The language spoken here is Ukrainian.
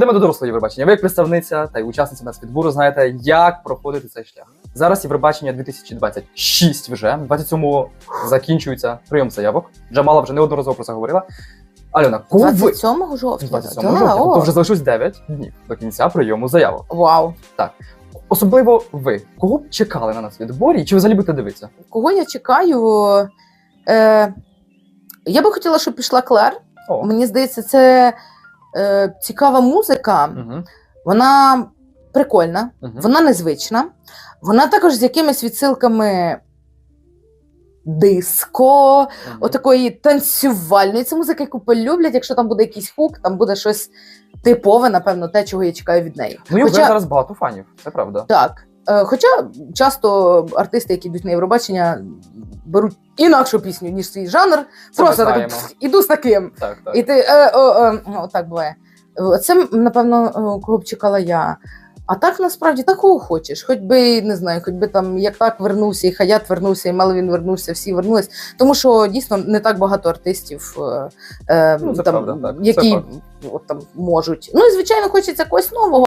Йдемо до дорослого Євробачення. Ви як представниця та й учасниця нацвідбору знаєте, як проходити цей шлях. Зараз Євробачення 2026 вже. 27-го закінчується прийом заявок. Джамала вже неодноразово про це говорила. Альона, кого ви 27 жовтня. 27 Да, жовтня, тобто вже залишилось 9 днів до кінця прийому заявок. Вау. Особливо ви, кого б чекали на нацвідборі, і чи ви взагалі будете дивитися? Кого я чекаю? Е, я би хотіла, щоб пішла Клер. О, Мені здається, це е, цікава музика. угу. Вона прикольна, Угу. вона незвична. Вона також з якимись відсилками диско, отакої танцювальної. Це музика, яку полюблять. Якщо там буде якийсь хук, там буде щось типове, напевно, те, чого я чекаю від неї. Ну Хоча- зараз багато фанів, це правда. Так. Е, Хоча часто артисти, які йдуть на Євробачення, беруть інакшу пісню, ніж свій жанр. Це Просто так, «Пф, іду з таким. Так, так. І ти е, о, е, ну, так буває. Це, напевно, кого б чекала я. А так насправді так кого хочеш. Хоч би не знаю, хоч би там як так вернувся, і Хаят вернувся, і Мелвін вернувся, всі вернулись. Тому що дійсно не так багато артистів, е, е, Ну, там, правда, так, які от, там можуть. Ну і звичайно, хочеться когось нового.